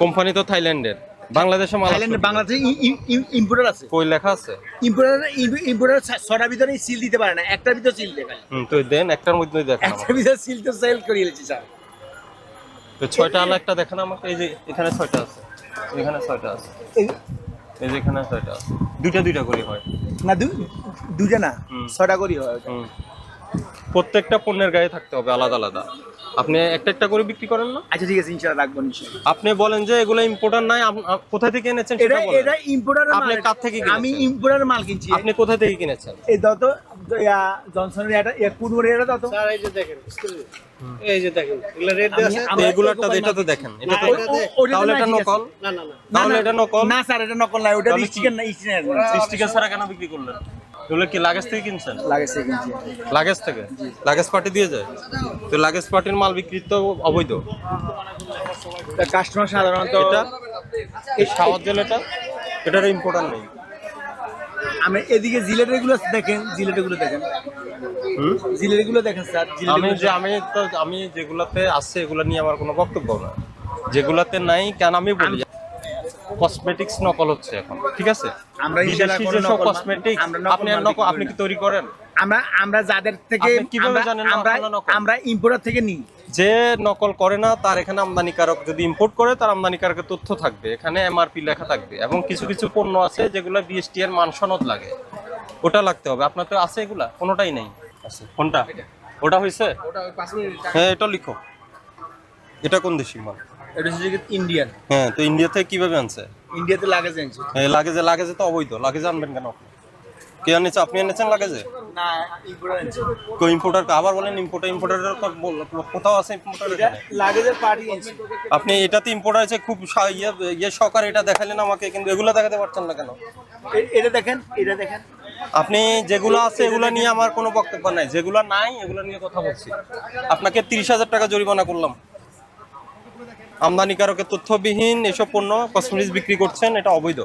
Company তো থাইল্যান্ডের। বাংলাদেশে মাল থাইল্যান্ডে বাংলাদেশে ইম্পোর্টার আছে। কই লেখা আছে? ইম্পোর্টার ইম্পোর্টার ছটার ভিতরে সিল দিতে পারে না একটার ভিতরে সিল দেয় হুম তো দেন একটার মধ্যে দেখেন আমাকে। একটার ভিতরে সিল তো সেল করিয়ে দিয়েছি স্যার। তো ছয়টা আলা একটা দেখেন আমাকে এই যে এখানে ছয়টা আছে এখানে ছয়টা আছে। এই- যে এখানে ছয়টা আছে। দুইটা দুইটা করে হয়। না দু- দুটা না করি হয় প্রত্যেকটা পণ্যের গায়ে থাকতে হবে আলাদা আলাদা। আপনি একটা একটা করে বিক্রি করেন না? আচ্ছা ঠিক আছে ইনশাআল্লাহ রাখব ইনশাআল্লাহ। আপনি বলেন যে এগুলো ইম্পোর্টার নাই কোথা থেকে এনেছেন সেটা বলেন। এটা ইম্পোর্টার আপনি কার থেকে কিনেছেন? আমি ইম্পোর্টার মাল কিনছি। আপনি কোথা থেকে কিনেছেন? এই দাও তো জনসনের এটা ইয়া কুনমুরের এটা দাও তো স্যার এই যে দেখেন এই যে দেখেন এগুলো রেট দেওয়া আছে। এরকম এটা তো দেখেন এটা তো তাহলে এটা নকল? না না না। না, তাহলে এটা নকল? না স্যার এটা নকল না ওটা স্টিকার না স্টিকার স্টিকার ছাড়া কেন বিক্রি করলেন? এগুলো কি লাগেজ থেকে কিনছেন? লাগাইছে কিনছি। লাগেজ থেকে? লাগেজ পার্টি দিয়ে যায়? তো লাগেজ পার্টির মাল বিক্রি তো অবৈধ? কাস্টমার সাধারণত এটা? এই শাওয়ার জেল এটা? এটার ইম্পোর্টার নেই। আমি এদিকে জিলেটেরগুলো দেখেন জিলেটেরগুলো দেখেন। হুম? জিলেটেরগুলো দেখেন স্যার আমি যে আমি তো আমি যেগুলাতে আছে এগুলা নিয়ে আমার কোনো বক্তব্য না যেগুলাতে নাই কেন আমি বলি? কসমেটিক্স নকল হচ্ছে এখন ঠিক আছে? আমরা ইনশাআল্লাহ বিদেশি কোনো যেসব নকল কসমেটিক্স আপনি আর নকল আপনি কি তৈরি করেন? আমরা আমরা যাদের থেকে কীভাবে জানেন আমরা আমরা ইম্পোর্টার থেকে নিই। যে নকল করে না তার এখানে আমদানিকারক যদি ইম্পোর্ট করে তার আমদানিকারকের তথ্য থাকবে। এখানে এমআরপি লেখা থাকবে এবং কিছু কিছু পণ্য আছে যেগুলো বিএসটি এর মান সনদ লাগে। ওটা লাগতে হবে। আপনার তো আছে এগুলা? কোনোটাই নেই। আছে। কোনটা? ওটা হয়েছে? হ্যাঁ এটা লিখো। এটা কোন দেশি মাল? এটা হচ্ছে ইন্ডিয়ান হ্যাঁ তো ইন্ডিয়া থেকে কীভাবে আনছে? ইন্ডিয়াতে লাগেজে লাগেজে তো অবৈধ। লাগেজে আনবেন কেন আপনি? কে আনিছে? আপনি এনেছেন লাগেজে না ইম্পোর্টার আনছি। কো? ইম্পোর্টার আবার বলেন ইম্পোর্টার ইম্পোর্টার তো কোথাও আছে ইম্পোর্টার লাগেজের পার্টি আনছি। আপনি এটাতে ইম্পোর্টার আছে খুব ইয়ে ইয়ে সহকারে এটা দেখালেন আমাকে কিন্তু এগুলো দেখাতে পারছেন না কেন? এটা দেখেন এটা দেখেন। আপনি যেগুলো আছে এগুলো নিয়ে আমার কোনো বক্তব্য নাই। যেগুলো নাই এগুলো নিয়ে কথা বলছি। আপনাকে তিরিশ হাজার টাকা জরিমানা করলাম। আমদানিকারকের তথ্যবিহীন এসব পণ্য কসমেটিক্স বিক্রি করছেন এটা অবৈধ।